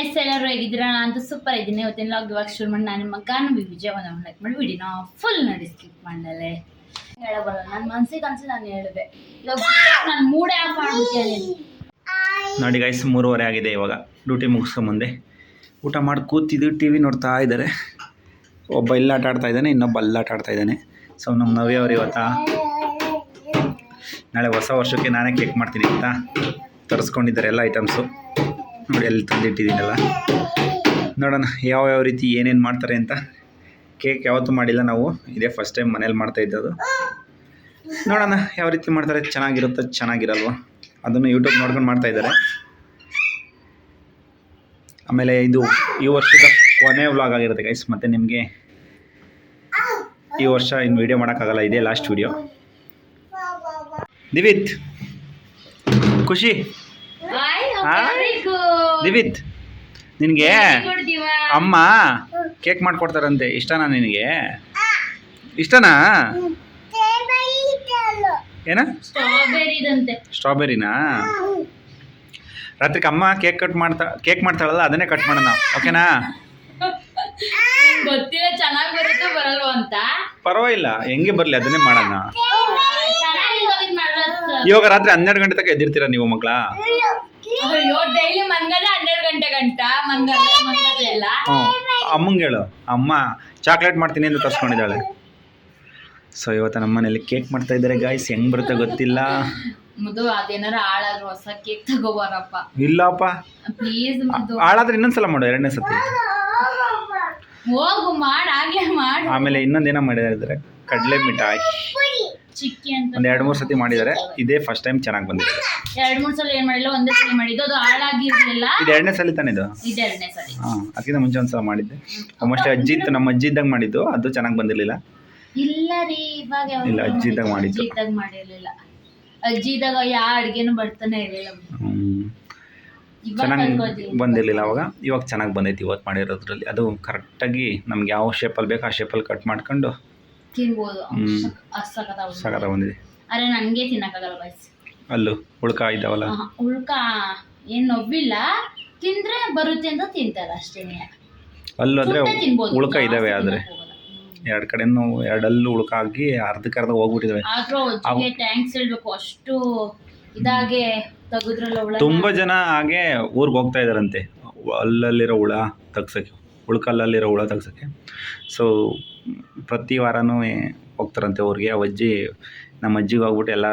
Guys ಎಲ್ಲರೂ ಹೇಗಿದ್ದೀರಾ? ನಾನು ಸೂಪರ್ ಇದ್ದೀನಿ. ಇವತ್ತಿನ ಲಾಗ್ ಇವಾಗ ಶುರು ಮಾಡಿ ನಾನು ನಿಮ್ಮ ಬಿ ವಿಜಯ ಒಂದು ಲೈಕ್ ಮಾಡಿ ವಿಡಿಯೋನ ಫುಲ್ ನೋಡಿ ಸ್ಕಿಪ್ ಮಾಡಲೆ ಹೇಳಬಲ್ಲ ನನ್ನ ಮನ್ಸಿಗೆ ಅನ್ಸಿ ನಾನು ಹೇಳಿದೆ. ಇವಾಗ ನಾನು ಮೂಡೇ ಆಫ್ ಮಾಡ್ಬಿಟ್ಟಿ ನೋಡಿ ಗೈಸ್ ಮೂರುವರೆ ಆಗಿದೆ ಇವಾಗ. ಡ್ಯೂಟಿ ಮುಗಿಸ್ಕೊಂಬಂದೆ ಊಟ ಮಾಡಿ ಕೂತಿದ್ದು ಟಿ ವಿ ನೋಡ್ತಾ ಇದ್ದಾರೆ. ಒಬ್ಬ ಇಲ್ಲಿ ಆಟ ಆಡ್ತಾ ಇದ್ದಾನೆ ಇನ್ನೊಬ್ಬ ಅಲ್ಲಿ ಆಟ ಆಡ್ತಾ ಇದ್ದಾನೆ. ಸೊ ನಮ್ಮ ನವ್ಯ ಅವ್ರು ಇವತ್ತ. ನಾಳೆ ಹೊಸ ವರ್ಷಕ್ಕೆ ನಾನೇ ಕೇಕ್ ಮಾಡ್ತೀನಿ ಅಂತ ತರಿಸ್ಕೊಂಡಿದ್ದಾರೆ ಎಲ್ಲ ಐಟಮ್ಸು ನೋಡಿ ಅಲ್ಲಿ ತಂದಿಟ್ಟಿದ್ದೀನಲ್ಲ. ನೋಡೋಣ ಯಾವ ಯಾವ ರೀತಿ ಏನೇನು ಮಾಡ್ತಾರೆ ಅಂತ. ಕೇಕ್ ಯಾವತ್ತೂ ಮಾಡಿಲ್ಲ ನಾವು. ಇದೇ ಫಸ್ಟ್ ಟೈಮ್ ಮನೇಲಿ ಮಾಡ್ತಾ ಇದ್ದದ್ದು. ನೋಡೋಣ ಯಾವ ರೀತಿ ಮಾಡ್ತಾರೆ. ಚೆನ್ನಾಗಿರುತ್ತೆ ಚೆನ್ನಾಗಿರಲ್ವ? ಅದನ್ನು ಯೂಟ್ಯೂಬ್ ನೋಡ್ಕೊಂಡು ಮಾಡ್ತಾ ಇದ್ದಾರೆ. ಆಮೇಲೆ ಇದು ಈ ವರ್ಷದ ಕೊನೆ ವ್ಲಾಗ್ ಆಗಿರುತ್ತೆ ಗೈಸ್ ಮತ್ತು ನಿಮಗೆ ಈ ವರ್ಷ ಇನ್ನು ವೀಡಿಯೋ ಮಾಡೋಕ್ಕಾಗಲ್ಲ. ಇದೇ ಲಾಸ್ಟ್ ವೀಡಿಯೋ ದಿವಿತ್ ಖುಷಿ? ದಿವಿತ್ ನಿನಗೆ ಅಮ್ಮ ಕೇಕ್ ಮಾಡಿಕೊಡ್ತಾರಂತೆ. ಇಷ್ಟನಾ ನಿನಗೆ? ಇಷ್ಟನಾ? ಏನ? ಸ್ಟ್ರಾಬೆರಿನಾ ರಾತ್ರಿಗೆ ಅಮ್ಮ ಕೇಕ್ ಕಟ್ ಮಾಡ್ತಾ ಕೇಕ್ ಮಾಡ್ತಾಳಲ್ಲ ಅದನ್ನೇ ಕಟ್ ಮಾಡೋಣ. ಓಕೆನಾ? ಗೊತ್ತಿಲ್ಲ ಚೆನ್ನಾಗಿ ಬರುತ್ತೋ ಬರಲ್ವ ಅಂತ. ಪರವಾಗಿಲ್ಲ ಹೆಂಗೆ ಬರಲಿ ಅದನ್ನೇ ಮಾಡೋಣ. ಇವಾಗ ರಾತ್ರಿ ಹನ್ನೆರಡು ಗಂಟೆ ತನಕ ಎದ್ದಿರ್ತೀರಾ ನೀವು ಮಕ್ಕಳ ಅಯ್ಯೋ ಡೈಲಿ ಮನ್ಗದ ಹನ್ನೆರಡು ಗಂಟೆ ಗಂಟ? ಮನ್ಗದ ಮನ್ಗದ ಎಲ್ಲ? ಹ್ಞೂ ಅಮ್ಮಂಗೆ ಹೇಳು. ಅಮ್ಮ ಚಾಕ್ಲೇಟ್ ಮಾಡ್ತೀನಿ ಅಂತ ತರ್ಸ್ಕೊಂಡಿದ್ದಾಳೆ. ಸೊ ಇವತ್ತು ನಮ್ಮ ಮನೇಲಿ ಕೇಕ್ ಮಾಡ್ತಾ ಇದ್ದಾರೆ ಗಾಯ್ಸ್ ಹೆಂಗ್ ಬರುತ್ತೆ ಗೊತ್ತಿಲ್ಲ. ಮುದು ಅದೇನಾರ ಹಾಳಾದ್ರು ಹೊಸ ಕೇಕ್ ತಗೋಬಾರಪ್ಪ. ಇಲ್ಲಪ್ಪ. ಪ್ಲೀಸ್ ಮುದು ಹಾಳಾದ್ರೆ ಇನ್ನೊಂದ್ಸಲ ಮಾಡು ಎರಡನೇ ಸತಿ. ಹೋಗು ಮಾಡ್ ಆಗ್ಲೇ ಮಾಡು. ಆಮೇಲೆ ಇನ್ನೊಂದೇನೋ ಮಾಡಿದ್ದಾರೆ. ಕಡಲೆ ಮಿಠಾಯಿ. ಚಿಕ್ಕಿ ಅಂತ ಒಂದು ಎರಡು ಮೂರು ಸತಿ ಮಾಡಿದ್ದಾರೆ ಇದೇ ಫಸ್ಟ್ ಟೈಮ್ ಚೆನ್ನಾಗಿ ಬಂದಿದೆ. ಎರಡ್ ಮೂರ್ ಸಲ ಏನ್ ಮಾಡಿಲ್ಲ ಒಂದೇ ಸಲ ಮಾಡಿದ್ದು. ಅದು ಹಾಳಾಗಿರ್ಲಿಲ್ಲ. ಇದು ಎರಡನೇ ಸಲ ತಾನೇ ಇದು? ಇದೆರಡನೇ ಸಲ. ಹಾಂ ಅದಕ್ಕಿಂತ ಮುಂಚೆ ಒಂದು ಸಲ ಮಾಡಿದ್ದೆ. ಆಲ್ಮೋಸ್ಟ್ ಅಜ್ಜಿ ಇತ್ತು ನಮ್ಮ ಅಜ್ಜಿ ಇದ್ದಾಗ ಮಾಡಿದ್ದು. ಅದು ಚೆನ್ನಾಗಿ ಬಂದಿರಲಿಲ್ಲ. ಇಲ್ಲ ರೀ ಇವಾಗ ಯಾವಾಗ ಇಲ್ಲ, ಅಜ್ಜಿ ಇದ್ದಾಗ ಮಾಡಿದ್ದು. ಅಜ್ಜಿ ಇದ್ದಾಗ ಮಾಡಿರ್ಲಿಲ್ಲ. ಅಜ್ಜಿ ಇದ್ದಾಗ ಯಾವ ಅಡ್ಗೆನೂ ಬರ್ತಾನೆ ಇರಲಿಲ್ಲ. ಇವಾಗ ಚೆನ್ನಾಗಿ ಬಂದಿರ್ಲಿಲ್ಲ ಬಂದಿರಲಿಲ್ಲ ಅವಾಗ. ಇವಾಗ ಚೆನ್ನಾಗಿ ಬಂದೈತಿ ಇವತ್ತು ಮಾಡಿರೋದ್ರಲ್ಲಿ. ಅದು ಕರೆಕ್ಟಾಗಿ ನಮ್ಗೆ ಯಾವ ಶೇಪಲ್ಲಿ ಬೇಕು ಆ ಶೇಪಲ್ಲಿ ಕಟ್ ಮಾಡ್ಕೊಂಡು ತಿನ್ಬೋದು. ಸಖತ್ ಬಂದಿದೆ. ಅರೆ ನನಗೆ ತಿನ್ನಕ್ಕಾಗಲ್ಲ ಬಾಯ್ಸ್ ಅಲ್ಲೂ? ಉಳ್ಕ ಇದ್ದಾವಲ್ಲ? ಉಳ್ಕ. ಏನ್ ನೋವಿಲ್ಲ. ತಿಂದ್ರೆ ಬರುತ್ತೆ ಅಂತ ತಿಂತಾರೆ ಅಷ್ಟೇನೆ ಅಲ್ಲೂ ತಿನ್ಬೋದು. ಉಳ್ಕ ಇದ್ದಾವೆ ಆದರೆ. ಎರಡು ಕಡೆನೂ ಎರಡಲ್ಲೂ ಉಳ್ಕ ಆಗಿ ಅರ್ಧಕ್ಕೆ ಅರ್ಧ ಹೋಗ್ಬಿಟ್ಟಿದ್ದಾವೆ. ಆದ್ರೂ ಟ್ಯಾಂಕ್ಸ್ ಹೇಳ್ಬೇಕು. ಅಷ್ಟು ಇದಾಗೆ ತೆಗೆದ್ರಲ್ಲ ತುಂಬ ಜನ ಹಾಗೆ ಊರಿಗೆ ಹೋಗ್ತಾ ಇದ್ದಾರಂತೆ. ಅಲ್ಲಲ್ಲಿರೋ ಹುಳ ತಗ್ಸಕ್ಕೆ. ಉಳ್ಕಲ್ಲಲ್ಲಿರೋ ಹುಳ ತಗ್ಸಕ್ಕೆ. ಸೊ ಪ್ರತಿ ವಾರವೂ ಹೋಗ್ತಾರಂತೆ ಊರಿಗೆ. ಅವ್ ಅಜ್ಜಿ ನಮ್ಮ ಅಜ್ಜಿಗೆ ಹೋಗ್ಬಿಟ್ಟು ಎಲ್ಲ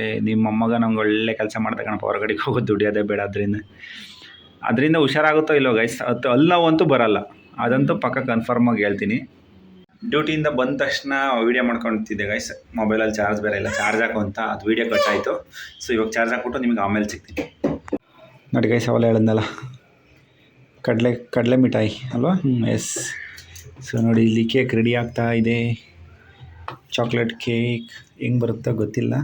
"ಏ, ನಿಮ್ಮ ಮೊಮ್ಮಗ ನಮ್ಗೆ ಒಳ್ಳೆ ಕೆಲಸ ಮಾಡ್ತಾ ಕಣಪ್ಪ ಹೊರಗಡೆಗೆ ಹೋಗೋದು ದುಡಿಯೋದೇ ಬೇಡ ಅದರಿಂದ. ಅದರಿಂದ ಹುಷಾರಾಗುತ್ತೋ ಇಲ್ಲೋ ಗೈಸ್ ಅದು ಅಲ್ಲಿ ನೋವಂತೂ ಬರಲ್ಲ. ಅದಂತೂ ಪಕ್ಕ ಕನ್ಫರ್ಮ್ ಆಗಿ ಹೇಳ್ತೀನಿ. ಡ್ಯೂಟಿಯಿಂದ ಬಂದ ತಕ್ಷಣ ವೀಡಿಯೋ ಮಾಡ್ಕೊಳ್ತಿದ್ದೆ ಗೈಸ್ ಮೊಬೈಲಲ್ಲಿ ಚಾರ್ಜ್ ಬೇರೆ ಇಲ್ಲ ಚಾರ್ಜ್ ಹಾಕು ಅಂತ ಅದು ವೀಡಿಯೋ ಕಟ್ ಆಯಿತು. ಸೊ ಇವಾಗ ಚಾರ್ಜ್ ಹಾಕ್ಬಿಟ್ಟು ನಿಮಗೆ ಆಮೇಲೆ ಸಿಗ್ತೀನಿ. ನೋಡಿ ಗೈಸ್ ಅವೆಲ್ಲ ಹೇಳಿದ್ನಲ್ಲ. ಕಡಲೆ ಕಡಲೆ ಮಿಠಾಯಿ ಅಲ್ವಾ? ಹ್ಞೂ ಎಸ್ ಸೊ ನೋಡಿ ಇಲ್ಲಿ ಕೇಕ್ ರೆಡಿ ಆಗ್ತಾ ಇದೆ. ಚಾಕ್ಲೇಟ್ ಕೇಕ್ ಹೆಂಗೆ ಬರುತ್ತೋ ಗೊತ್ತಿಲ್ಲ.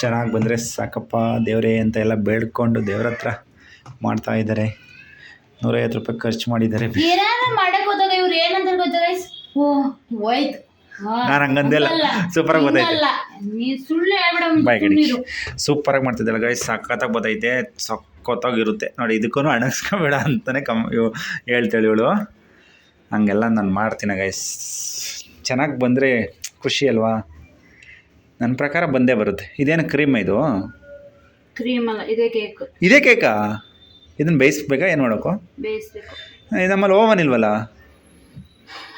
ಚೆನ್ನಾಗಿ ಬಂದರೆ ಸಾಕಪ್ಪ ದೇವರೇ ಅಂತ ಎಲ್ಲ ಬೇಡ್ಕೊಂಡು ದೇವ್ರ ಹತ್ರ ಮಾಡ್ತಾ ಇದ್ದಾರೆ. ನೂರೈವತ್ತು ರೂಪಾಯಿ ಖರ್ಚು ಮಾಡಿದ್ದಾರೆ. ನಾನು ಹಂಗಂದಿಲ್ಲ. ಸೂಪರಾಗಿ ಸುಮ್ನಿರು. ಸೂಪರಾಗಿ ಮಾಡ್ತಿದ್ದಲ್ಲ ಗೈಸ್ ಸಖತ್ತಾಗಿ ಗೊತ್ತೈತೆ ಸಖತ್ತಾಗಿರುತ್ತೆ ನೋಡಿ ಇದಕ್ಕೂ ಅಣಗಿಸ್ಕೊಬೇಡ ಅಂತಲೇ ಕಮ್ ಇವು ಹೇಳ್ತಾಳೆ ಇವಳು. ಹಂಗೆಲ್ಲ ನಾನು ಮಾಡ್ತೀನಿ ಗೈಸ್ ಚೆನ್ನಾಗಿ ಬಂದರೆ ಖುಷಿ ಅಲ್ವಾ? ನನ್ನ ಪ್ರಕಾರ ಬಂದೇ ಬರುತ್ತೆ. ಇದೇನು ಕ್ರೀಮ್ ಇದು? ಕ್ರೀಮ್ ಅಲ್ಲ ಇದೇ ಕೇಕ್ ಇದೇ ಕೇಕಾ ಇದನ್ನು ಬೇಯಿಸ್ಬೇಕಾ ಏನು ಮಾಡೋಕ್ಕೋ ಬೇಯಿಸ್ಬೇಕು. ಇದು ನಮ್ಮಲ್ಲಿ ಓವನ್ ಇಲ್ವಲ್ಲ?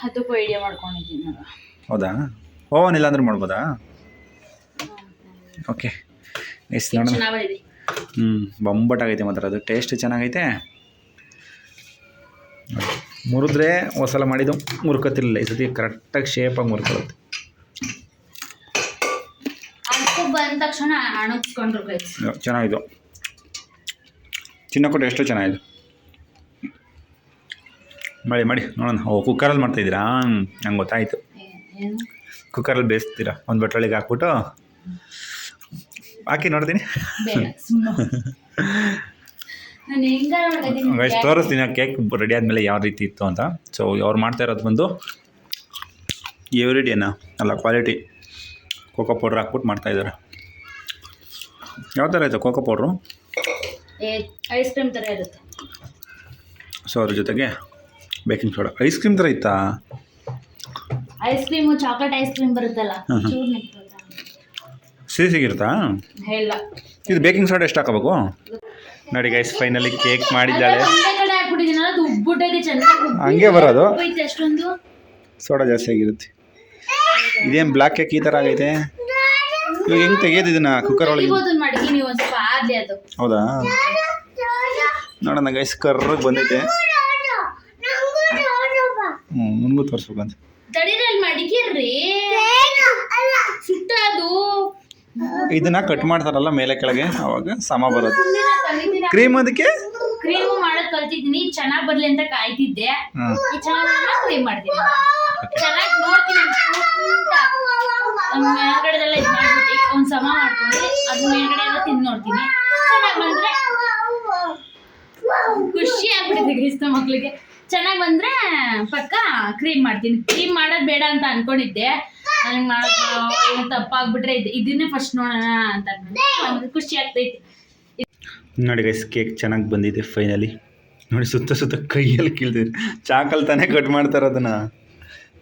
ಅದಕ್ಕೂ ಐಡಿಯಾ ಮಾಡ್ಕೊಂಡಿದ್ದೀನಿ ನಾನು. ಹೌದಾ? ಓವನ್ ಇಲ್ಲ ಅಂದ್ರೆ ಮಾಡ್ಬೋದಾ? ಓಕೆ ಎಸ್ ನೋಡೋಣ. ಚೆನ್ನಾಗಿದೆ ಹ್ಞೂ ಬೊಂಬಟ್ಟಾಗೈತೆ ಮಾತ್ರ. ಅದು ಟೇಸ್ಟ್ ಚೆನ್ನಾಗೈತೆ. ಮುರಿದ್ರೆ ಒಂದ್ಸಲ ಮಾಡಿದ್ದು ಮುರ್ಕೋತಿರ್ಲಿಲ್ಲ. ಈ ಸತಿ ಕರೆಕ್ಟಾಗಿ ಶೇಪಾಗಿ ಮುರ್ಕೊಳುತ್ತೆ. ಚೆನ್ನಾಗಿದ್ದು ಬಂದ ತಕ್ಷಣ ಚೆನ್ನಾಗಿದ್ದು ಚಿನ್ನಕ್ಕೂ ಟೇಸ್ಟು ಚೆನ್ನಾಗಿದೆ. ಮಾಡಿ ಮಾಡಿ ನೋಡೋಣ. ಓ ಕುಕ್ಕರಲ್ಲಿ ಮಾಡ್ತಾಯಿದ್ದೀರಾ ನಂಗೆ ಗೊತ್ತಾಯಿತು. ಕುಕ್ಕರಲ್ಲಿ ಬೇಯಿಸ್ತೀರಾ? ಒಂದು ಬಟ್ರೊಳಿಗೆ ಹಾಕ್ಬಿಟ್ಟು? ಹಾಕಿ ನೋಡ್ತೀನಿ ಬೇಡ ಸುಮ್ಮನೆ ನಾನು ಹೆಂಗಾರ ಮಾಡ್ಕೊತೀನಿ ಗೈಸ್ ತೋರಿಸ್ತೀನಿ ಕೇಕ್ ರೆಡಿ ಆದಮೇಲೆ ಯಾವ ರೀತಿ ಇತ್ತು ಅಂತ. ಸೊ ಅವ್ರು ಮಾಡ್ತಾ ಇರೋದು ಬಂದು ಎವ್ರಿಡೇನಾ ಅಲ್ಲ ಕ್ವಾಲಿಟಿ ಕೋಕೋ ಪೌಡ್ರ್ ಹಾಕ್ಬಿಟ್ಟು ಮಾಡ್ತಾಯಿದ್ದಾರೆ ಯಾವ ಥರ ಇದೆ ಕೋಕೋ ಪೌಡ್ರು ಐಸ್ ಕ್ರೀಮ್ ಥರ ಇರುತ್ತೆ. ಸೊ ಅದ್ರ ಜೊತೆಗೆ ಬೇಕಿಂಗ್ ಸೋಡಾ ಐಸ್ ಕ್ರೀಮ್ ಥರ ಇತ್ತಾ? Ice cream chocolate ice cream ಬರುತ್ತಲ್ಲ ಹ್ಮ್ ಹ್ಮ್. ಚೂರ್ ನಿಂತ್ಕೊಳ್ತಾ. ಸಿಹಿ ಸಿಗಿರುತ್ತಾ? ಇಲ್ಲ. ಇದು ಬೇಕಿಂಗ್ ಸೋಡಾ ಎಷ್ಟು ಹಾಕಬೇಕು? ನೋಡಿ ಗೈಸ್ ಫೈನಲಿ ಕೇಕ್ ಮಾಡಿದ್ದಾಳೆ. ಹಂಗೆ ಬರೋದು? ಸೋಡಾ ಜಾಸ್ತಿ ಆಗಿರುತ್ತೆ. ಇದೇನು ಬ್ಲ್ಯಾಕ್ ಕೇಕ್ ಈ ಥರ ಆಗೈತೆ? ಇವಾಗ ಹೆಂಗೆ ತೆಗಿಯೋದು ಇದನ್ನ ಕುಕ್ಕರ್ ಒಳಗೆ? ಹೌದಾ? ನೋಡೋಣ ಗೈಸ್ ಕರ್ರಗೆ ಬಂದೈತೆ. ಹ್ಞೂ ಮುಂದೆ ತೋರಿಸ್ಬೇಕಂತ ತಡೀರಲ್ಲಿ ಮಡಿಕೇರ್ರಿ ಇದನ್ನ ಕಟ್ ಮಾಡ್ತಾರಲ್ಲ ಮೇಲೆ ಕೆಳಗೆ ಅವಾಗ ಸಮ ಬರೋದು ಕ್ರೀಮ್ ಅದಕ್ಕೆ? ಕ್ರೀಮ್ ಮಾಡೋದ್ ಕಲ್ತಿದ್ದೀನಿ ಚೆನ್ನಾಗ್ ಬರ್ಲಿ ಅಂತ ಕಾಯ್ತಿದ್ದೆ. ಈ ಚೆನ್ನಾಗಿ ಕ್ರೀಮ್ ಮಾಡ್ತೀನಿ. ಚೆನ್ನಾಗಿ ನೋಡ್ತೀನಿ ಮೇಲ್ಗಡೆದೆಲ್ಲ ಇದು ಮಾಡ್ಬಿಟ್ಟು ಒಂದ್ ಸಮ ಮಾಡ್ಕೊಂಡು ಅದ್ ಮೇಲ್ಗಡೆ ಎಲ್ಲ ತಿಂದು ನೋಡ್ತೀನಿ. ಚೆನ್ನಾಗಿ ಬಂದ್ರೆ ಖುಷಿ ಆಗ್ಬಿಟ್ಟಿದೆ ಕ್ರಿಸ್ತ ಮಕ್ಳಿಗೆ. ಚೆನ್ನಾಗಿ ಬಂದ್ರೆ ಪಕ್ಕ ಕ್ರೀಮ್ ಮಾಡ್ತೀನಿ. ಕ್ರೀಮ್ ಮಾಡೋದು ಬೇಡ ಅಂತ ಅನ್ಕೊಂಡಿದ್ದೆ. ತಪ್ಪಾಗ್ಬಿಟ್ರೆ ಇದು ಇದನ್ನೇ ಫಸ್ಟ್ ನೋಡೋಣ ಅಂತ ಖುಷಿ ಆಗ್ತೈತಿ. ನೋಡಿ ಗೈಸ್ ಕೇಕ್ ಚೆನ್ನಾಗಿ ಬಂದಿದೆ ಫೈನಲಿ ನೋಡಿ ಸುತ್ತ ಸುತ್ತ ಕೈಯಲ್ಲಿ ಕೀಳ್ತಿದೆ. ಚಾಕಲ್ ತಾನೇ ಕಟ್ ಮಾಡ್ತಾರೆ ಅದನ್ನು.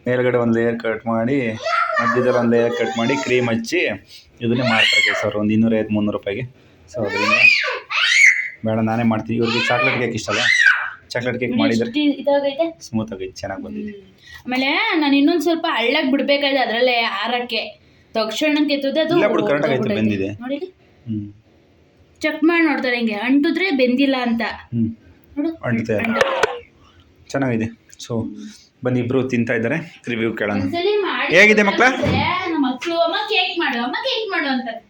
ಮೇಲ್ಗಡೆ ಒಂದು ಲೇಯರ್ ಕಟ್ ಮಾಡಿ, ಮಧ್ಯದಲ್ಲಿ ಒಂದು ಲೇಯರ್ ಕಟ್ ಮಾಡಿ ಕ್ರೀಮ್ ಹಚ್ಚಿ ಇದನ್ನೇ ಮಾಡ್ತಾರೆ ಸರ್ ಒಂದು ಇನ್ನೂರೈವತ್ತು ಮುನ್ನೂರು ರೂಪಾಯಿಗೆ. ಸೊ ಅದರಿಂದ ಬೇಡ, ನಾನೇ ಮಾಡ್ತೀನಿ. ಇವ್ರಿಗೆ ಚಾಕ್ಲೇಟ್ ಕೇಕ್ ಇಷ್ಟಲ್ಲ ಚಾಕ್ಲೇಟ್ ಕೇಕ್ ಮಾಡಿದ್ರೆ ಇದಾಗೈತೆ ಸ್ಮೂತ್ ಆಗೈತೆ? ಚೆನ್ನಾಗಿ ಬಂದಿದೆ. ಆಮೇಲೆ ನಾನು ಇನ್ನೊಂದು ಸ್ವಲ್ಪ ಹಳ್ಳಕ್ ಬಿಡ್ಬೇಕಾಯ್ತು ಅದ್ರಲ್ಲೇ ಆರಕ್ಕೆ. ತಕ್ಷಣಕ್ಕೆ ಎತ್ತುತ್ತೆ ಅದು ಇಲ್ಲ ಬಿಡು, correct ಆಗೈತೆ, ಬೆಂದಿದೆ. ನೋಡಿ ಚೆಕ್ ಮಾಡಿ ನೋಡ್ತಾರೆ ಹಿಂಗೆ. ಅಂಟಿದ್ರೆ ಬೆಂದಿಲ್ಲ ಅಂತ. ನೋಡು. ಚೆನ್ನಾಗಿದೆ. ಸೊ ಬನ್ನಿ ಇಬ್ರು ತಿಂತಾ ಇದ್ದಾರೆ ರಿವ್ಯೂ ಕೇಳೋಣ. ಹೇಗಿದೆ ಮಕ್ಕಳ ಮಕ್ಕಳು ಅಮ್ಮ ಕೇಕ್ ಮಾಡು ಅಮ್ಮ ಕೇಕ್ ಮಾಡು ಅಂತಾರೆ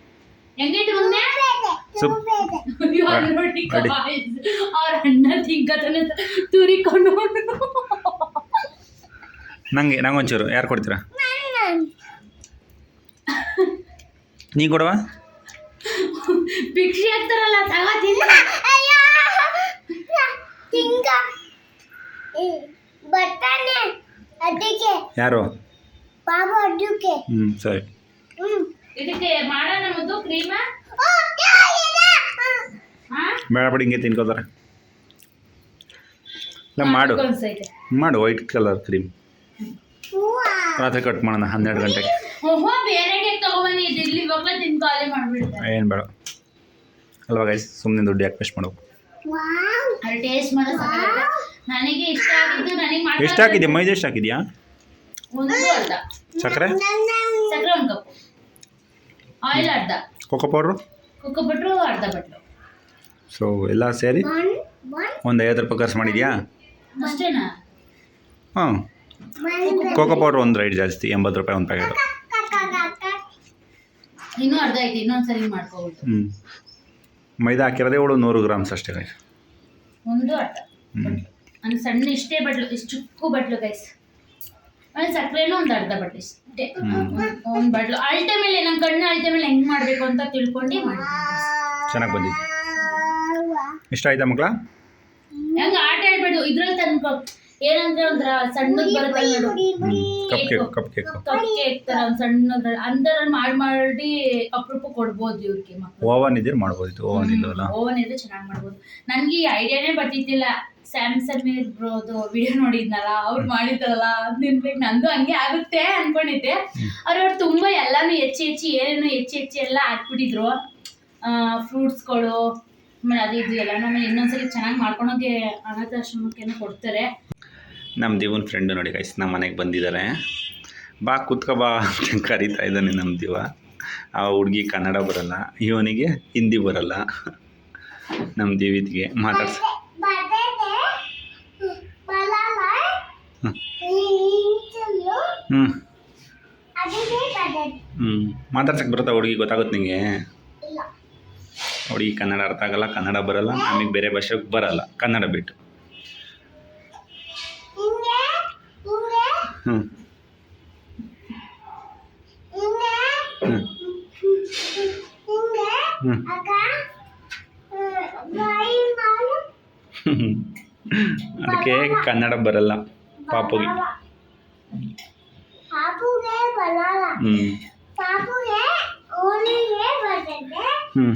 ಅವ್ರ ಅಣ್ಣ ತಿಂಕತಾನೆ ತುರಿಕೊಂಡು ನಂಗೆ ನಂಗೊಂಚೂರು ಯಾರು ಕೊಡ್ತೀರಾ? ನೀ ಕೊಡುವ? ಭಿಕ್ಷೆ ಬಟಾನೆ ಅದಕ್ಕೆ. ಯಾರು? ಪಾಪ ಅದಕ್ಕೆ ಹ್ಞೂ ಸರಿ. ಹ್ಮ್. ಇದಕ್ಕೆ ಮಾಡೋಣ ಮತ್ತು ಕ್ರೀಮ? ಓ ಹಾ? ಬೇಡ ಬಿಡಿ ಹಿಂಗೆ ತಿನ್ಕೋತಾರೆ. ನಮ್ಮ ಮಾಡು. ಮಾಡು ವೈಟ್ ಕಲರ್ ಕ್ರೀಮ್ ರಾತ್ರಿ ಕಟ್ ಮಾಡೋಣ ಹನ್ನೆರಡು ಗಂಟೆಗೆ. ಏನು ಬೇಡ. ಅಲ್ವಾ ಗೈಸ್ ಸುಮ್ಮನೆ ದುಡ್ಡು ಯಾಕೆ ವೇಸ್ಟ್ ಮಾಡೋ ವಾವ್. ಅದು ಟೇಸ್ಟ್ ಮಾಡೋ ಸಾಕಾಗುತ್ತೆ. ನನಗೆ ಇಷ್ಟ ಆಗಿದ್ದು ನನಗೆ ಮಾಡಿ ಎಷ್ಟು ಹಾಕಿದ್ಯಾ ಮೈದಾ ಎಷ್ಟು ಹಾಕಿದ್ಯಾ ಒಂದು ಅರ್ಧ. ಸಕ್ಕರೆ? ಸಕ್ಕರೆ ಒಂದು ಕಪ್. ಆಯಿಲ್ ಅರ್ಧ. ಕೋಕೋ ಪೌಡ್ರು ಕೊಕ್ಕೋ ಪೌಡ್ರು ಅರ್ಧ ಬಟ್ಲು ಸೊ ಎಲ್ಲ ಸೇರಿ ಒಂದು ಐವತ್ತು ರೂಪಾಯಿ ಖರ್ಚು ಮಾಡಿದ್ಯಾ? ಅಷ್ಟೇನಾ? ಹಾಂ. ಕೋಕೋ ಪೌಡ್ರ್ ಒಂದು ರೈಟ್ ಜಾಸ್ತಿ ಎಂಬತ್ತು ರೂಪಾಯಿ ಒಂದು ಪ್ಯಾಕೆಟ್ ಇನ್ನೂ ಅರ್ಧ ಐತಿ ಇನ್ನೊಂದ್ಸರಿ ಮಾಡ್ಕೋಬೋದು. ಹ್ಞೂ ಮೈದಾ ಹಾಕಿರೋದೇ ಇವಳು ನೂರು ಗ್ರಾಮ್ಸ್ ಅಷ್ಟೇ ಗೈಸ್ ಒಂದು ಅರ್ಧ. ಹ್ಞೂ ಅಂದ್ರೆ ಸಣ್ಣ ಇಷ್ಟೇ ಬಟ್ಲು ಇಷ್ಟು ಚಿಕ್ಕು ಬಟ್ಲು ಗೈಸ್ ಆಮೇಲೆ ಸಕ್ಕರೆನೂ ಒಂದು ಅರ್ಧ ಬಟ್ಟೆ ಅಷ್ಟೇ. ಒಂದು ಬಟ್ಲು. ಅಳತೆ ಮೇಲೆ ನಮ್ಮ ಕಣ್ಣು ಅಳತೆ ಮೇಲೆ ಹೆಂಗ್ ಮಾಡ್ಬೇಕು ಅಂತ ತಿಳ್ಕೊಂಡು ಮಾಡಿ ಚೆನ್ನಾಗಿ ಬಂದಿದೆ. ಇಷ್ಟ ಆಯ್ತಾ ಮಕ್ಕಳ? ಹೆಂಗ ಆಟ ಆಡ್ಬೇಡು ಇದ್ರಲ್ಲಿ ತನ್ಕೊ ಏನಂದ್ರೆ ಒಂಥರ ಸಣ್ಣದ್ ಬರುತ್ತಲ್ಲ ನೋಡು. Cup cake cup cake cup cake ತರ ಒಂದ್ ಸಣ್ಣದ ಅಂತರ ಮಾಡಿ ಮಾಡಿ ಅಪರೂಪ ಕೊಡ್ಬೋದು ಇವ್ರಿಗೆ ಮಕ್ಕಳು. ಓವನ್ ಇದ್ರೆ ಮಾಡ್ಬೋದಿತ್ತು. ಓವನ್ ಇಲ್ಲವಲ್ಲ ಓವನ್ ಇದ್ರೆ ಚೆನ್ನಾಗಿ ಮಾಡ್ಬೋದು. ನನ್ಗೆ ಈ ಐಡಿಯಾನೇ ಬರ್ತಿದ್ದಿಲ್ಲ ಸ್ಯಾಮ್ಸಂಗ್ ಇರ್ಬೋದು ವಿಡಿಯೋ ನೋಡಿದ್ನಲ್ಲ ಅವ್ರು ಮಾಡಿದ್ರಲ್ಲ ನಿನ್ಬೇಕು ನಂದು ಹಂಗೆ ಆಗುತ್ತೆ ಅನ್ಕೊಂಡಿದ್ದೆ. ಅವ್ರು ಅವ್ರು ತುಂಬಾ ಎಲ್ಲಾನು ಹೆಚ್ಚಿ ಹೆಚ್ಚಿ ಏನೇನು ಹೆಚ್ಚಿ ಹೆಚ್ಚಿ ಎಲ್ಲ ಹಾಕ್ಬಿಟ್ಟಿದ್ರು. ಫ್ರೂಟ್ಸ್ಗಳು ಆಮೇಲೆ ಅದು ಇದು ಎಲ್ಲ ಆಮೇಲೆ ಇನ್ನೊಂದ್ಸಲಿ ಚೆನ್ನಾಗಿ ಮಾಡ್ಕೊಳೋಕೆ ಅನಾಥಾಶ್ರಮಕ್ಕೆ ಕೊಡ್ತಾರೆ. ನಮ್ಮ ದೇವನ್ ಫ್ರೆಂಡು ನೋಡಿ ಗೈಸ್ ನಮ್ಮ ಮನೆಗೆ ಬಂದಿದ್ದಾರೆ ಬಾ ಕುತ್ಕೋ ಬಾ ಅಂತ ಕರಿತಾ ಇದ್ದಾನೆ ನಮ್ಮ ದಿವ. ಆ ಹುಡುಗಿ ಕನ್ನಡ ಬರಲ್ಲ ಇವನಿಗೆ ಹಿಂದಿ ಬರಲ್ಲ. ನಮ್ಮ ದೇವಿದ್ಗೆ ಮಾತಾಡ್ಸ. ಹ್ಞೂ ಹ್ಞೂ ಮಾತಾಡ್ಸಕ್ಕೆ ಬರುತ್ತಾ ಹುಡುಗಿ? ಗೊತ್ತಾಗುತ್ತೆ ನಿಂಗೆ? ಹುಡುಗಿ ಕನ್ನಡ ಅರ್ಥ ಆಗಲ್ಲ ಕನ್ನಡ ಬರಲ್ಲ ನಮಗೆ ಬೇರೆ ಭಾಷೆ ಬರಲ್ಲ ಕನ್ನಡ ಬಿಟ್ಟು. ಹ್ಞೂ ಅದಕ್ಕೆ ಕನ್ನಡ ಬರಲ್ಲ. ಪಾಪುಗೆ. ಹ್ಞೂ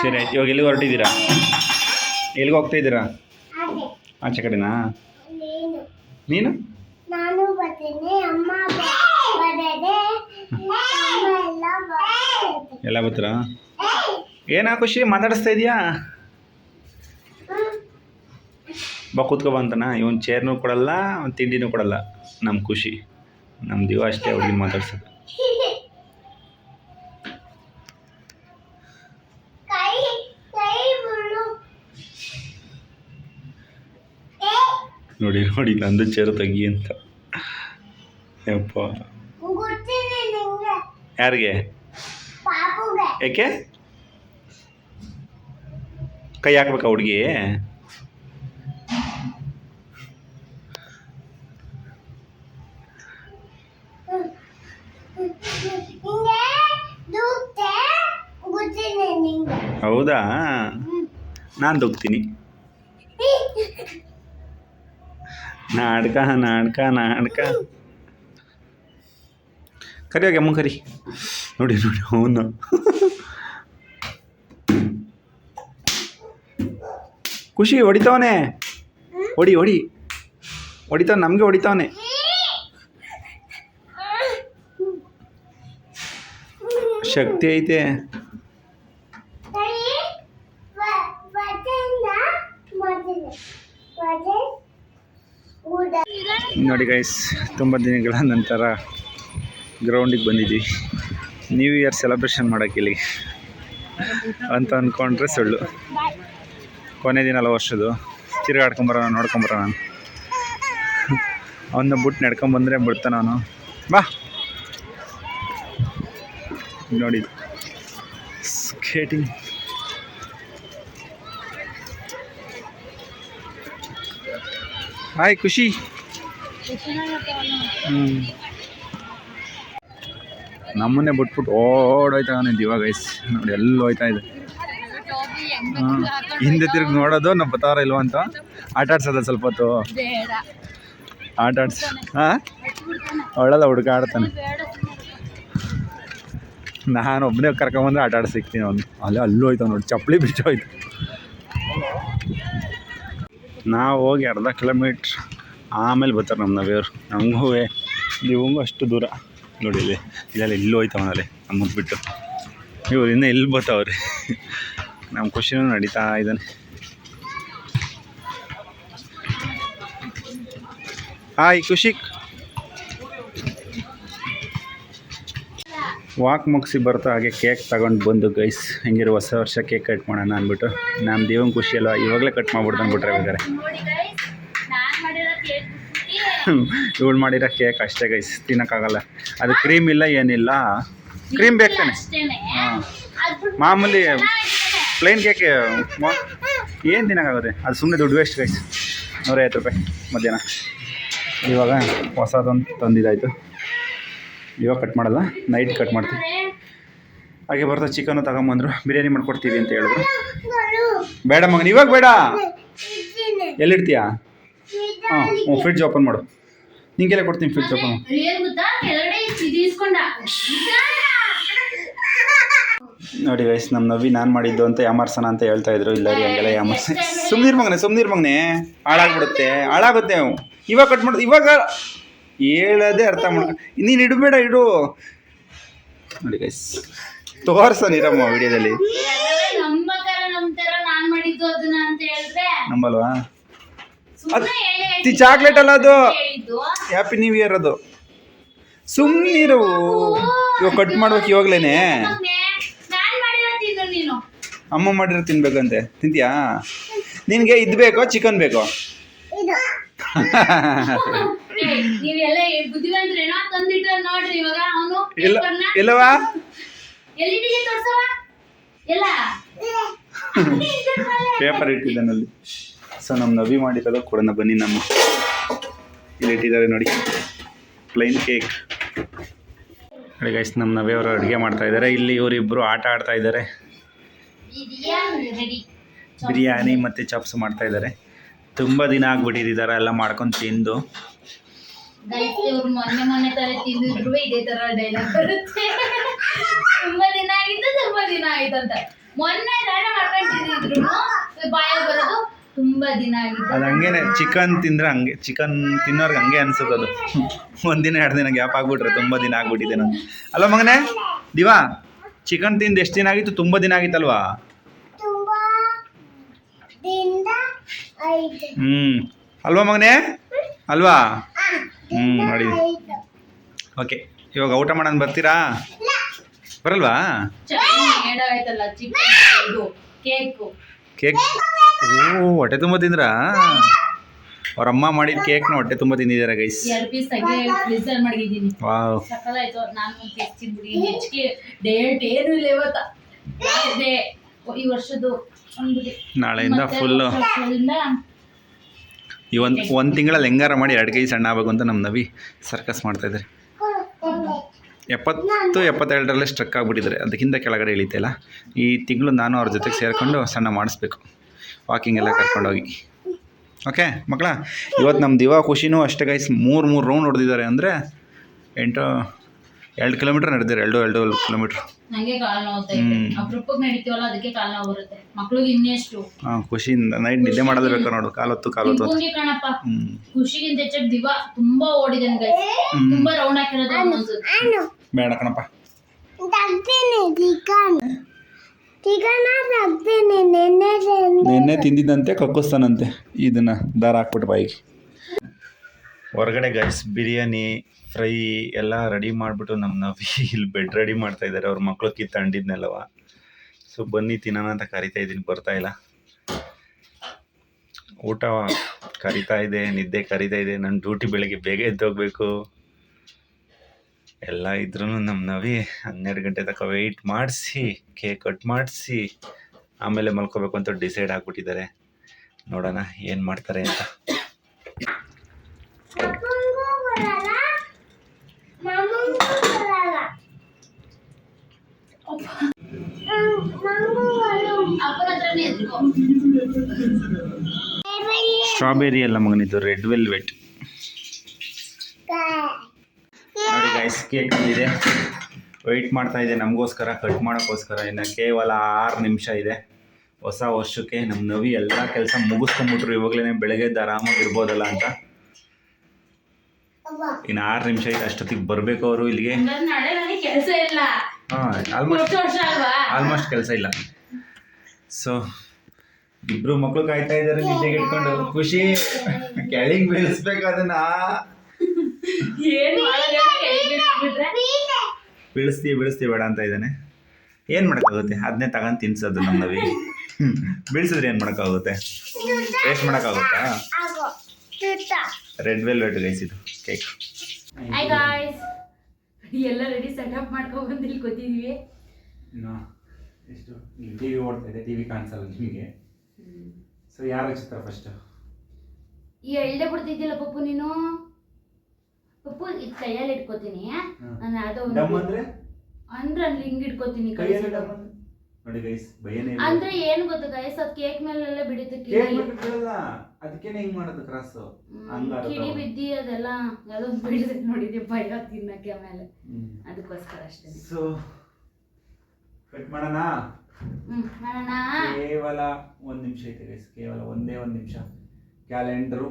ಸರಿ ಆಯ್ತು. ಇವಾಗ ಎಲ್ಲಿಗೆ ಹೊರಟಿದ್ದೀರಾ? ಎಲ್ಲಿಗೆ ಹೋಗ್ತಾ ಇದ್ದೀರಾ? ಆಚೆ ಕಡೆನಾ? ನೀನು. ಬರ್ತೀನಿ. ಅಮ್ಮ ಎಲ್ಲ ಬರ್ತೀರಾ? ಏನಾ ಖುಷಿ ಮಾತಾಡಿಸ್ತಾ ಇದೆಯಾ? ಬಾ ಕೂತ್ಕೊ ಬಂತನ ಇವನು ಚೇರ್ನೂ ಕೊಡಲ್ಲ ಒಂದು ತಿಂಡಿನೂ ಕೊಡಲ್ಲ. ನಮ್ಮ ಖುಷಿ. ನಮ್ಮ ದಿವ ಅಷ್ಟೇ ಅವ್ರಿಗೆ ಮಾತಾಡ್ಸೋದು. ನೋಡಿ ನೋಡಿ ನಂದು ಚೇರು ತಂಗಿ ಅಂತ. ಯಪ್ಪ. ಯಾರಿಗೆ? ಏಕೆ ಯಾಕೆ? ಕೈ ಹಾಕ್ಬೇಕಾ ಹುಡುಗಿ? ಹೌದಾ? ನಾನು ದುಗ್ತೀನಿ. ನಾಡ್ಕ ನಾಟಕ ನಾಡ್ಕ. ಕರಿ ಹೋಗಿ ಅಮ್ಮ ಕರಿ. ನೋಡಿ ನೋಡಿ, ಅವನು. ಖುಷಿ ಹೊಡಿತಾವನೆ. ಹೊಡಿ ಹೊಡಿ. ಹೊಡಿತಾನೆ ನಮಗೆ ಹೊಡಿತಾವನೆ ಶಕ್ತಿ ಐತೆ. ನೋಡಿ ಗೈಸ್ ತುಂಬ ದಿನಗಳ ನಂತರ ಗ್ರೌಂಡಿಗೆ ಬಂದಿದ್ವಿ ನ್ಯೂ ಇಯರ್ ಸೆಲೆಬ್ರೇಷನ್ ಮಾಡೋಕ್ಕೆ ಇಲ್ಲಿ. ಅಂತ ಅಂದ್ಕೊಂಡ್ರೆ ಸುಳ್ಳು. ಕೊನೆ ದಿನ ಅಲ್ಲ ವರ್ಷದ್ದು. ತಿರುಗಾಡ್ಕೊಂಬರೋಣ ನೋಡ್ಕೊಂಬರೋಣ ಅವನ್ನ ಬಿಟ್ಟು ನಡ್ಕೊಂಬಂದ್ರೆ ಬಿಡ್ತಾನ ಅವನು ಬಾ. ನೋಡಿ. ಸ್ಕೇಟಿಂಗ್ ಹಾಯ್ ಖುಷಿ ನಮ್ಮನ್ನೇ ಬಿಟ್ಬಿಟ್ಟು ಓಡೋಯ್ತಾ ಅವನಿದ್ದು ಇವಾಗ ಐಸ್ ನೋಡಿ, ಎಲ್ಲ ಹೋಯ್ತಾ ಇದೆ. ಹಿಂದೆ ತಿರುಗಿ ನೋಡೋದು ನಾವು ಬತ್ತಾರ ಇಲ್ವಾ ಅಂತ? ಆಟ ಆಡ್ಸೋದ ಸ್ವಲ್ಪ ಹೊತ್ತು. ಆಟ ಆಡ್ಸ ಹಾಂ? ಅವಳೆಲ್ಲ ಹುಡುಗ ಆಡ್ತಾನೆ. ನಾನು ಒಬ್ಬನೇ ಕರ್ಕೊಂಬಂದ್ರೆ ಆಟ ಆಡ್ ಸಿಗ್ತೀನಿ ಅವನು. ಅಲ್ಲೇ ಅಲ್ಲೂ ಹೋಯ್ತು ನೋಡಿ ಚಪ್ಪಲಿ ಬಿಚ್ಚೋಯ್ತು ನಾವು ಹೋಗಿ ಅರ್ಧ ಕಿಲೋಮೀಟ್ರ್ ಆಮೇಲೆ ಬರ್ತಾರೆ ನಮ್ಮ ನವಿಯವರು ನಮಗೂ ನೀವು ಅಷ್ಟು ದೂರ. ನೋಡಿ ಇಲ್ಲಿ. ಇಲ್ಲೆಲ್ಲ ಇಲ್ಲೂ ಹೋಯ್ತು ಅವನಲ್ಲಿ ನಮ್ಮ ಬಿಟ್ಟು. ಇವ್ರು ಇನ್ನೂ ಎಲ್ಲಿ ಬರ್ತಾವ್ರಿ. ನಮ್ಮ ಖುಷಿನೂ ನಡೀತಾ ಇದ್ದಾನೆ ಹಾಯ್ ಖುಷಿ ವಾಕ್ ಮುಗಿಸಿ ಬರ್ತಾ ಹಾಗೆ ಕೇಕ್ ತಗೊಂಡು ಬಂದು ಗೈಸ್ ಹೆಂಗಿರೋ ಹೊಸ ವರ್ಷ ಕೇಕ್ ಕಟ್ ಮಾಡೋಣ ಅಂದ್ಬಿಟ್ಟು. ನಮ್ಮ ದೇವನ ಖುಷಿ ಅಲ್ವಾ? ಇವಾಗಲೇ ಕಟ್ ಮಾಡ್ಬಿಡ್ದು ಅಂದ್ಬಿಟ್ರೆ ಬೇಕಾರೆ ಇವಳು ಮಾಡಿರೋ ಕೇಕ್ ಅಷ್ಟೇ ಗೈಸ್ ತಿನ್ನೋಕ್ಕಾಗಲ್ಲ. ಅದು ಕ್ರೀಮ್ ಇಲ್ಲ ಏನಿಲ್ಲ. ಕ್ರೀಮ್ ಬೇಕು ತಾನೆ. ಅಷ್ಟೇನೆ ಹಾಂ. ಮಾಮೂಲಿ. ಪ್ಲೇನ್ ಕೇಕ್ ಏನು ತಿನ್ನೋಕ್ಕಾಗುತ್ತೆ ಅದು ಸುಮ್ಮನೆ ದುಡ್ಡು ವೇಸ್ಟ್ ಗೈಸ್ ನೂರೈವತ್ತು ರೂಪಾಯಿ ಮಧ್ಯಾಹ್ನ. ಇವಾಗ ಹೊಸದೊಂದು ತಂದಿದ್ದಾಯಿತು. ಇವಾಗ ಕಟ್ ಮಾಡಲ್ಲ ನೈಟ್ ಕಟ್ ಮಾಡ್ತೀವಿ. ಹಾಗೆ ಬರ್ತಾ ಚಿಕನು ತಗೊಂಬಂದ್ರು, ಬಿರಿಯಾನಿ ಮಾಡ್ಕೊಡ್ತೀವಿ ಅಂತ ಹೇಳಿದ್ರು. ಬೇಡ ಮಗನ, ಇವಾಗ ಬೇಡ. ಎಲ್ಲಿಡ್ತೀಯಾ? ಹಾಂ, ಹ್ಞೂ ಫ್ರಿಡ್ಜ್ ಓಪನ್ ಮಾಡು. ನಿಂಗೆಲ್ಲ ಕೊಡ್ತೀನಿ ಫ್ರಿಡ್ಜ್ ಓಪನ್ ಏನ್ ಗೊತ್ತಾ ಕೆಳಗಡೆ ಇದು ಇಸ್ಕೊಂಡ ನೋಡಿ ಗೈಸ್ ನಮ್ಮ ನವಿ ನಾನು ಮಾಡಿದ್ದು ಅಂತ ಯಾಮರ್ಸನ ಅಂತ ಹೇಳ್ತಾ ಇದ್ರು. ಇಲ್ಲ ರೀ, ಹಂಗೆಲ್ಲ ಯಾಮರ್ಸ ಸುಮ್ನೀರ್ ಮಗನೆ ಸುಮ್ನೀರ್ ಮಗನೆ. ಹಾಳಾಗ್ಬಿಡುತ್ತೆ, ಹಾಳಾಗುತ್ತೆ. ಇವಾಗ ಕಟ್ ಮಾಡೋದು ಇವಾಗ ಹೇಳದೆ ಅರ್ಥ ಮಾಡ್ಕೊ ನೀನು ಇಡಬೇಡ ಇಡು. ನೋಡಿ ಗೈಸ್ ತೋರ್ಸ ನೀರಮ್ಮ ವಿಡಿಯೋದಲ್ಲಿ. ನಂಬಲ್ವಾ? ಚಾಕ್ಲೇಟ್ ಅಲ್ಲ ಅದು. ಹ್ಯಾಪಿ ನ್ಯೂ ಇಯರ್ ಅದು. ಸುಮ್ಮನಿರು ಇವಾಗ ಕಟ್ ಮಾಡ್ಬೇಕು ಇವಾಗ್ಲೇನೆ ಮಗ್ನೆ, ನಾನ್ ಮಾಡಿರೋ ತಿನ್ನು ನೀನು ಅಮ್ಮ ಮಾಡಿರೋ ತಿನ್ಬೇಕಂತೆ. ತಿಂತೀಯಾ? ನಿನಗೆ ಇದು ಬೇಕೋ ಚಿಕನ್ ಬೇಕೋ? ಇಲ್ಲವಾ ಪೇಪರ್ ಇಟ್ಟಿದ್ದಾನಲ್ಲಿ ಸೊ ನಮ್ಮ ನವಿ ಮಾಡಿದಾಗ ಕೊಡೋಣ ಬನ್ನಿ ನಮ್ಮ. ಇಲ್ಲಿ ಇಟ್ಟಿದ್ದಾರೆ ನೋಡಿ. ಪ್ಲೈನ್ ಕೇಕ್ ನೋಡಿ ಗೈಸ್ ನಮ್ಮ ನವಿಯವರು ಅಡುಗೆ ಮಾಡ್ತಾ ಇದ್ದಾರೆ. ಇಲ್ಲಿ ಇವರಿಬ್ಬರು ಆಟ ಆಡ್ತಾ ಇದ್ದಾರೆ. ಬಿರಿಯಾನಿ ಮತ್ತು ಚಾಪ್ಸ್ ಮಾಡ್ತಾ ಇದ್ದಾರೆ. ತುಂಬ ದಿನ ಆಗ್ಬಿಟ್ಟಿದ್ದಾರೆ ಎಲ್ಲ ಮಾಡ್ಕೊಂಡು ತಿಂದು. ಮೊನ್ನೆ ಮೊನ್ನೆ ತರ ತಿಂದಿದ್ರು ಇದೇ ತರ ಡೈಲಾಗ್ ಬರುತ್ತೆ. ತುಂಬಾ ದಿನ ಆಗಿತ್ತು ತುಂಬಾ ದಿನ ಆಯ್ತು ಅಂತ. ಮೊನ್ನೆ ದಾನ ಮಾಡ್ಕೊಂಡಿದ್ರು ಬಾಯ ಬರೋದು ತುಂಬಾ ದಿನ ಆಗಿದೆ ಅದು ಹಂಗೇನೆ ಚಿಕನ್ ತಿಂದ್ರೆ ಹಂಗೆ ಚಿಕನ್ ತಿನ್ನೋರ್ಗೆ ಹಂಗೆ ಅನ್ಸುತ್ತೆ ಅದು. ಒಂದಿನ ಎರಡು ದಿನ ಗ್ಯಾಪ್ ಆಗ್ಬಿಟ್ರೆ ತುಂಬಾ ದಿನ ಆಗ್ಬಿಟ್ಟಿದೆ ನಾನು ಅಲ್ಲ ಮಗನೇ? ದಿವಾ? ಚಿಕನ್ ತಿಂದು ಎಷ್ಟು ದಿನ ಆಗಿತ್ತು? ತುಂಬ ದಿನ ಆಗಿತ್ತಲ್ವಾ? ತುಂಬಾ ದಿಂದ ಐದು. ಹ್ಞೂ ಅಲ್ವಾ ಮಗನೇ? ಅಲ್ವಾ? ಹ್ಞೂ ನೋಡಿ. ಓಕೆ ಇವಾಗ ಊಟ ಮಾಡೋಣ ಬರ್ತೀರಾ? ಬರಲ್ವಾ? ಚಟ್ನಿ ಏಡಾಯ್ತಲ್ಲ ಚಿಕನ್ ಇದು ಕೇಕು ಕೇಕ್? ಓ ಹೊಟ್ಟೆ ತುಂಬ ತಿಂದ್ರಾ? ಅವ್ರ ಅಮ್ಮ ಮಾಡಿದ ಕೇಕ್ನ ಹೊಟ್ಟೆ ತುಂಬ ತಿಂದಿದ್ದಾರೆ ಗೈಸ್ ಎರಡು ಪೀಸ್ ಮಡಗಿದ್ದೀನಿ ವಾವ್ ಸಕ್ಕದಾಯ್ತು ನಾನು ಒಂದು ಪೀಸ್ ತಿಂದ್ಬಿಡಿ. ಹೆಚ್ಚಿಗೆ ಡೇಟ್ ಏನು ಇಲ್ಲ ಇವತ್ತ. Last ಈ ವರ್ಷದ್ದು ಅಂದ್ಬಿಟ್ಟು ನಾಳೆಯಿಂದ ಫುಲ್ಲು ಈ ಒಂದು ಒಂದು ತಿಂಗಳಲ್ಲಿ ಹೆಂಗಾರ ಮಾಡಿ ಎರಡು ಕೈ ಸಣ್ಣ ಆಗಬೇಕು ಅಂತ ನಮ್ಮ ನವಿ ಸರ್ಕಸ್ ಮಾಡ್ತಾಯಿದ್ದಾರೆ ಕೊಡ್ತೇನೆ ಎಪ್ಪತ್ತು ಎಪ್ಪತ್ತೆರಡರಲ್ಲೇ ಸ್ಟ್ರಕ್ ಆಗಿಬಿಟ್ಟಿದ್ದಾರೆ. ಅದಕ್ಕಿಂತ ಕೆಳಗಡೆ ಇಳಿತಿಲ್ಲ ಈ ತಿಂಗಳು ನಾನು ಅವ್ರ ಜೊತೆಗೆ ಸೇರಿಕೊಂಡು ಸಣ್ಣ ಮಾಡಿಸ್ಬೇಕು. ವಾಕಿಂಗ್ ಎಲ್ಲ ಕರ್ಕೊಂಡೋಗಿ. ಓಕೆ ಮಕ್ಕಳ ಇವತ್ತು ನಮ್ಮ ದಿವಾ ಖುಷಿನೂ ಅಷ್ಟೇ ಗೈಸ್ ಮೂರು ಮೂರು ರೌಂಡ್ ಹೊಡೆದಿದ್ದಾರೆ ಅಂದರೆ ಎಂಟು ಎರಡು ಕಿಲೋಮೀಟ್ರ್ ನಡೆದಿದ್ದಾರೆ ಎರಡು ಎರಡು ಕಿಲೋಮೀಟ್ರ್ ನನಗೆ ಕಾಲ್ ನೋವ್ತಾ ಇದೆ. ಹ್ಮ್. ಅಪರೂಪಕ್ಕೆ ನಡೀತೀವಲ್ಲ ಅದಕ್ಕೆ ಕಾಲ್ ನೋವು ಬರುತ್ತೆ. ಮಕ್ಳಿಗೆ ಇನ್ನೆಷ್ಟು? ಹಾಂ ಖುಷಿಯಿಂದ ನೈಟ್ ನಿದ್ದೆ ಮಾಡೋದೇ ಬೇಕು ನೋಡು ಕಾಲತ್ತು ಕಾಲೊತ್ತು ಕಣಪ್ಪ. ಹ್ಞೂ ಖುಷಿಗಿಂತ ಹೆಚ್ಚಾಗಿ ದಿವ ತುಂಬಾ ಓಡಿದನ್ ಗೈಸ್. ತುಂಬಾ ರೌಂಡ್ ಹಾಕಿರೋದು ಅನ್ಸುತ್ತೆ. ನಾನು ಬೇಡ ಕಣಪ್ಪ ತಗ್ತೀನಿ ಚಿಕನ್ ಚಿಕನ್ ತಗ್ತೀನಿ ನೆನ್ನೆ ನಿನ್ನೆ ತಿಂದಿದ್ದಂತೆ ಕಕ್ಕಿಸ್ತಾನಂತೆ. ಇದನ್ನು ದಾರ ಹಾಕ್ಬಿಟ್ಟು ಬಾಯಿಗೆ. ಹೊರಗಡೆ ಗೈಸ್ ಬಿರಿಯಾನಿ ಫ್ರೈ ಎಲ್ಲ ರೆಡಿ ಮಾಡಿಬಿಟ್ಟು ನಮ್ಮ ನವಿ ಇಲ್ಲಿ ಬೆಡ್ ರೆಡಿ ಮಾಡ್ತಾ ಇದ್ದಾರೆ ಅವ್ರ ಮಕ್ಳು ಕಿತ್ತಂಡಿದ್ನೆಲ್ಲವ. ಸೊ ಬನ್ನಿ ತಿನ್ನೋಣ ಅಂತ ಕರಿತಾ ಇದ್ದೀನಿ ಬರ್ತಾ ಇಲ್ಲ. ಊಟ ಕರಿತಾ ಇದೆ ನಿದ್ದೆ ಕರಿತಾ ಇದೆ. ನನ್ನ ಡ್ಯೂಟಿ ಬೆಳಗ್ಗೆ ಬೇಗ ಎದ್ದೋಗ್ಬೇಕು. ಎಲ್ಲ ಇದ್ರೂ ನಮ್ಮ ನವಿ ಹನ್ನೆರಡು ಗಂಟೆ ತನಕ ವೆಯ್ಟ್ ಮಾಡಿಸಿ ಕೇಕ್ ಕಟ್ ಮಾಡಿಸಿ ಆಮೇಲೆ ಮಲ್ಕೋಬೇಕು ಅಂತ ಡಿಸೈಡ್ ಆಗ್ಬಿಟ್ಟಿದ್ದಾರೆ. ನೋಡೋಣ ಏನು ಮಾಡ್ತಾರೆ ಅಂತ. ಸ್ಟ್ರಾಬೆರಿ ಎಲ್ಲ ಮಗನಿದ್ದು ರೆಡ್ ವೆಲ್ವೆಟ್ ನೋಡಿ ಗೈಸ್ ಕೇಕ್ ಬಂದಿದೆ. ವೆಯ್ಟ್ ಮಾಡ್ತಾ ಇದೆ. ನಮಗೋಸ್ಕರ ಕಟ್ ಮಾಡೋಕ್ಕೋಸ್ಕರ ಇನ್ನು ಕೇವಲ ಆರು ನಿಮಿಷ ಇದೆ. ಹೊಸ ವರ್ಷಕ್ಕೆ ನಮ್ಮ ನವಿ ಎಲ್ಲ ಕೆಲಸ ಮುಗಿಸ್ಕೊಂಬಿಟ್ರು ಇವಾಗಲೇ ಬೆಳಗ್ಗೆದ್ದು ಆರಾಮಾಗಿ ಇರ್ಬೋದಲ್ಲ ಅಂತ. ಇನ್ನು ಆರು ನಿಮಿಷ ಇದೆ. ಅಷ್ಟೊತ್ತಿಗೆ ಬರಬೇಕು ಅವರು ಇಲ್ಲಿಗೆ. ಹಂಗಾದ್ರೆ ನಾಳೆ ನನಗೆ ಕೆಲಸ ಇಲ್ಲ. ಹಾಂ ಆಲ್ಮೋಸ್ಟ್ ವರ್ಷ ಅಲ್ವಾ? ಆಲ್ಮೋಸ್ಟ್ ಕೆಲಸ ಇಲ್ಲ. ಸೊ ಇಬ್ರು ಮಕ್ಕಳು ಕಾಯ್ತಾ ಇದ್ದಾರೆ ನಿದ್ದೆಗೆ ಇಟ್ಕೊಂಡು. ಖುಷಿ. ಕೆಳಗೆ ಬೀಳಿಸ್ಬೇಕು ಅದನ್ನ? ಏನ್ ಬೆಳೆಸ್ತೀವಿ ಬೀಳಿಸ್ತೀವಿ ಬೇಡ ಅಂತ ಇದ್ದಾನೆ. ಏನು ಮಾಡೋಕ್ಕಾಗುತ್ತೆ? ಅದನ್ನೇ ತಗೊಂಡು ತಿನ್ಸೋದು ನಮ್ಮ ನವಿಗೆ ಬೀಳ್ಸಿದ್ರೆ ಏನು ಮಾಡೋಕ್ಕಾಗುತ್ತೆ? ಟೇಸ್ಟ್ ಮಾಡೋಕ್ಕಾಗುತ್ತಾ? ರೆಡ್ ವೆಲ್ವೆಟ್ ಗೈಸ್ ಇದು ಕೇಕ್ ಹಾಯ್ ಗಾಯ್ಸ್ ಎಲ್ಲ ರೆಡಿ ಸೆಟಪ್ ಮಾಡ್ಕೊಂಡು ಬಂದು ಇಲ್ಲಿ ಕೂತಿದೀವಿ. ಎಷ್ಟು? ಟಿ ವಿ ಓಡ್ತಾ ಇದೆ ಟಿ ವಿ ಕಾಣಿಸಲ್ಲ ನಿಮಗೆ. ಸೊ ಯಾರು ಚಿತ್ರ ಫಸ್ಟ್ ಈ ಎಳ್ಳೆ ಬಿಡ್ತಿದ್ದಿಲ್ಲ ಪಪ್ಪು ನೀನು? ಪಪ್ಪು ಇದು ಕೈಯಲ್ಲಿ ಇಟ್ಕೋತೀನಿ. ನಾನು ಅದು ಡಮ್ ಅಂದ್ರೆ? ಅಂದ್ರೆ ಅಲ್ಲಿ ಹಿಂಗ್ ಇಟ್ಕೋತೀನಿ ಕೈಯಲ್ಲಿ ಕೈಯಲ್ಲಿ ಡಮ್ ಅಂದ್ರೆ? ನೋಡಿ ಗೈಸ್ ಭಯನೇ ಇಲ್ಲ. ಅಂದ್ರೆ ಏನ್ ಗೊತ್ತ ಗೈಸ್ ಅದ್ ಕೇಕ್ ಮೇಲೆಲ್ಲ ಬಿಡುತ್ತೆ ಕೇಕ್ ಕಿಡಿ ಬಿಡಲ್ಲ ಅದಕ್ಕೇನೆ ಹಿಂಗ್ ಮಾಡೋದು ಕ್ರಾಸ್ ಹ್ಮ್, ಹಂಗಾರ ಕಿಡಿ ಬಿದ್ದಿ ಅದೆಲ್ಲ ಯಾವ್ದೋ ಬಿಡಿದ್ ನೋಡಿದ್ದೆ ಭಯ ತಿನ್ನಕ್ಕೆ ಆಮೇಲೆ ಅದಕ್ಕೋಸ್ಕರ ಅಷ್ಟೇ. ಸೊ ಕಟ್ ಮಾಡೋಣ? ಹ್ಮ್ ಮಾಡೋಣ? ಕೇವಲ ಒಂದ್ ನಿಮಿಷ ಐತೆ ಗೈಸ್ ಕೇವಲ ಒಂದೇ ಒಂದ್ ನಿಮಿಷ. ಕ್ಯಾಲೆಂಡರ್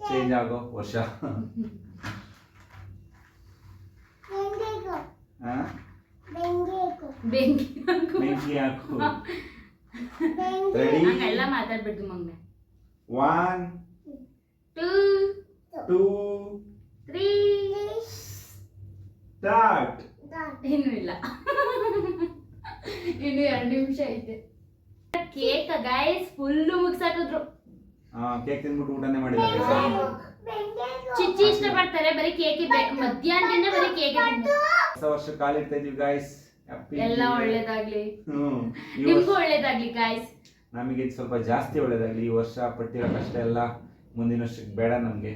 ಚೇಂಜ್ ಆಗೋ ವರ್ಷ. ಬೆಂಕಿ ಬೆಂಕಿ ಹಾಕು ಬೆಂಗಿ ರೆಡಿ ಹಂಗೆಲ್ಲ ಮಾತಾಡ್ಬಿಡ್ತು ಮಗ್ನೆ one two two three start ಇನ್ನು ಇಲ್ಲ. ಇನ್ನು ಎರಡು ನಿಮಿಷ ಐತೆ. ಕೇಕ್ ಗೈಸ್ ಫುಲ್ಲು ಮುಗ್ಸಾಕಿದ್ರು. ಕೇಕ್ ತಿಂದ್ಬಿಟ್ಟು ಊಟನೇ ಮಾಡಿಲ್ಲ ಚಿಚ್ಚಿ ಬರಿ ಬರೀ ಕೇಕ್ ಮಧ್ಯಾಹ್ನದಿಂದ ಬರೀ ಕೇಕ್ ಹೊಸ ವರ್ಷ ಕಾಲಿಡ್ತಾ ಇದೀವಿ ಗಾಯ್ಸ್ ಎಲ್ಲ ಒಳ್ಳೇದಾಗ್ಲಿ. ನಿಮ್ಗೂ ಒಳ್ಳೇದಾಗ್ಲಿ ಗಾಯ್ಸ್ ನಮಗೆ ಸ್ವಲ್ಪ ಜಾಸ್ತಿ ಒಳ್ಳೇದಾಗ್ಲಿ. ಈ ವರ್ಷ ಪಟ್ಟಿರೋ ಕಷ್ಟ ಎಲ್ಲ ಮುಂದಿನ ವರ್ಷಕ್ಕೆ ಬೇಡ ನಮಗೆ.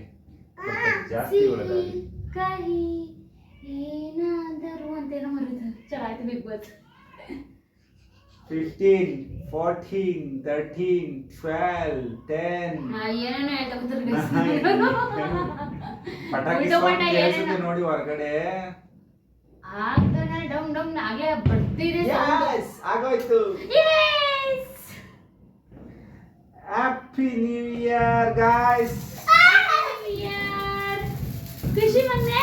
ಜಾಸ್ತಿ ಒಳ್ಳೇದಾಗ್ಲಿ. ಕಹಿ ಏನಾದರೂ ಅಂತೇನೋ ಮರೀತಾರೆ ಚೆನ್ನಾಗಿ Bigg Boss. Fifteen fourteen thirteen twelve ten ಏನೇನೋ ಪಟಾಕಿ ನೋಡಿ ಹೊರಗಡೆ. ಆಗ್ತಾನೆ ಡಮ್ ಡಮ್ ಆಗ್ಲೇ ಬರ್ತೀರಿ ಆಗೋಯ್ತು. ಹ್ಯಾಪಿ ನ್ಯೂ ಇಯರ್ ಗಾಯ್ಸ್ ಖುಷಿ ಮೊನ್ನೆ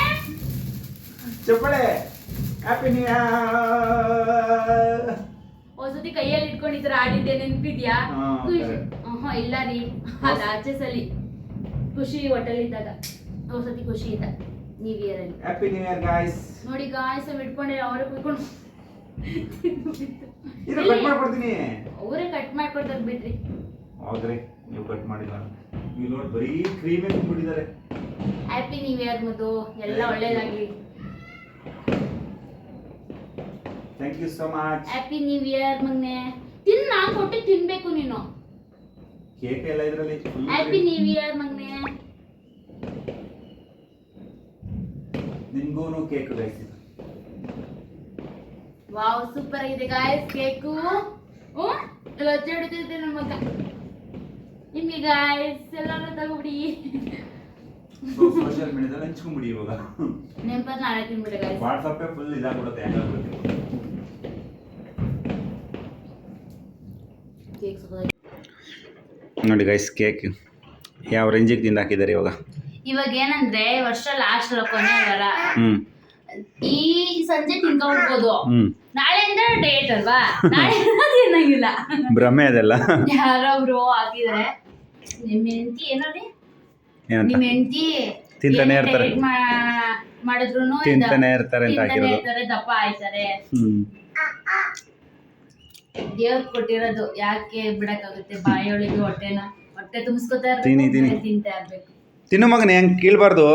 ಚಪ್ಪಳೆ. ಹ್ಯಾಪಿ ನ್ಯೂ ಇಯರ್ ಒಂದ್ಸತಿ ಕೈಯಲ್ಲಿ ಇಟ್ಕೊಂಡು ಈ ತರ ಆಡಿದ್ದೆ ನೆನ್ಪಿದ್ಯಾ? ಹಾ, ಖುಷಿ. correct. ಹ್ಮ್ ಇಲ್ಲ ರೀ. ಅದ ಆಚೆ ಸಲಿ ಖುಷಿ ಹೋಟೆಲ್ ಇದ್ದಾಗ. ಒಂದ್ಸತಿ ಖುಷಿ ಇದ್ದ. ನೀವ್ ಇಯರ್ ಅಲ್ಲಿ. ಹ್ಯಾಪಿ ನ್ಯೂ ಇಯರ್ ಗಾಯ್ಸ್ ನೋಡಿ ಗಾಯ್ಸ್ ಇಟ್ಕೊಂಡೆ ಅವರೇ ಕುತ್ಕೊಂಡು ಇದು ಕಟ್ ಮಾಡ್ಕೊಡ್ತೀನಿ. ಅವರೇ ಕಟ್ ಮಾಡ್ಕೊಡ್ತಾರೆ ಬಿಡ್ರಿ. ಹೌದ್ರಿ ನೀವು ಕಟ್ ಮಾಡಿಲ್ಲ. ನೀವು ನೋಡಿ ಬರೀ ಕ್ರೀಮೇ ತುಂಬಿಟ್ಟಿದ್ದಾರೆ ಹ್ಯಾಪಿ ನ್ಯೂ ಇಯರ್ ಮುದ್ದು ಎಲ್ಲ ಒಳ್ಳೇದಾಗ್ಲಿ. Thank you so much happy new year ಮೊನ್ನೆ ತಿನ್ ನಾನ್ ಕೊಟ್ಟು ತಿನ್ಬೇಕು ನೀನು. ಕೇಕ್ ಎಲ್ಲ ಇದರಲ್ಲಿ ಹ್ಯಾಪಿ ನ್ಯೂ ಇಯರ್ ಮೊನ್ನೆ ನಿಮಗೂನು ಕೇಕ್ ಗೈಸ್ ವಾವ್ ಸೂಪರ್ ಆಗಿದೆ ಗಾಯ್ಸ್ ಕೇಕು ಓ ಲಜ್ಜೆ ಹೊಡಿತಿದ್ದೆ ನನ್ನ ಮಗ. ನಿಮಗೆ ಗಾಯ್ಸ್ ಎಲ್ಲರೂ ತಗೋಬಿಡಿ ಸೋಶಿಯಲ್ ಮೀಡಿಯಾದಲ್ಲಿ ಹಂಚ್ಕೊಂಡ್ಬಿಡಿ ಇವಾಗ. ನೆಂಪರ್ ನಾಳೆ ತಿನ್ಬಿಡಿ ಗಾಯ್ಸ್ ವಾಟ್ಸಪ್ಪೇ ಫುಲ್ ಇದಾಗ್ಬಿಡುತ್ತೆ ಹೆಂಗಾಗ್ಬಿಡುತ್ತೆ. ನೋಡಿ ಗೈಸ್ ಕೇಕ್ ಯಾವ ರೇಂಜಿಗೆ ತಿಂದು ಹಾಕಿದ್ದಾರೆ ಇವಾಗ? ಇವಾಗ ಏನಂದ್ರೆ ವರ್ಷ ಲಾಸ್ಟ್ ಕೊನೆ ವಾರ ಹ್ಮ್. ಈ ಸಂಜೆ ತಿನ್ಕೊಂಡ್ಬೋದು. ಅಂದ್ರೆ ಡೇಟ್ ಅಲ್ವಾ? ನಾಳೆ ತಿನ್ನಂಗಿಲ್ಲ. ಭ್ರಮೆ ಅದೆಲ್ಲ. ಯಾರೊಬ್ರು ಹಾಕಿದ್ರೆ ನಿಮ್ ಹೆಂಡತಿ ಏನೋರಿ ಏನಂತ? ನಿಮ್ ಹೆಂಡತಿ ತಿಂತಾನೆ ಇರ್ತಾರೆ. ಮಾಡಿದ್ರು ತಿಂತಾನೆ ಇರ್ತಾರೆ ಅಂತ ಹಾಕಿರೋದು. ದಪ್ಪ ಆಯ್ತಾರೆ. ದೇವ್ರು ಕೊಟ್ಟಿರೋದು ಯಾಕೆ ಬಿಡಕ್ಕಾಗುತ್ತೆ? ಬಾಯೊಳಗೆ ಹೊಟ್ಟೆನ ಹೊಟ್ಟೆ ತುಂಬಿಸ್ಕೊತಾ ತಿನ್ನಿ, ತಿಂತಾ ಇರ್ಬೇಕು. ತಿನ್ನು ಮಗನೇ ಹೆಂಗ್ ಕೀಳ್ಬಾರ್ದು.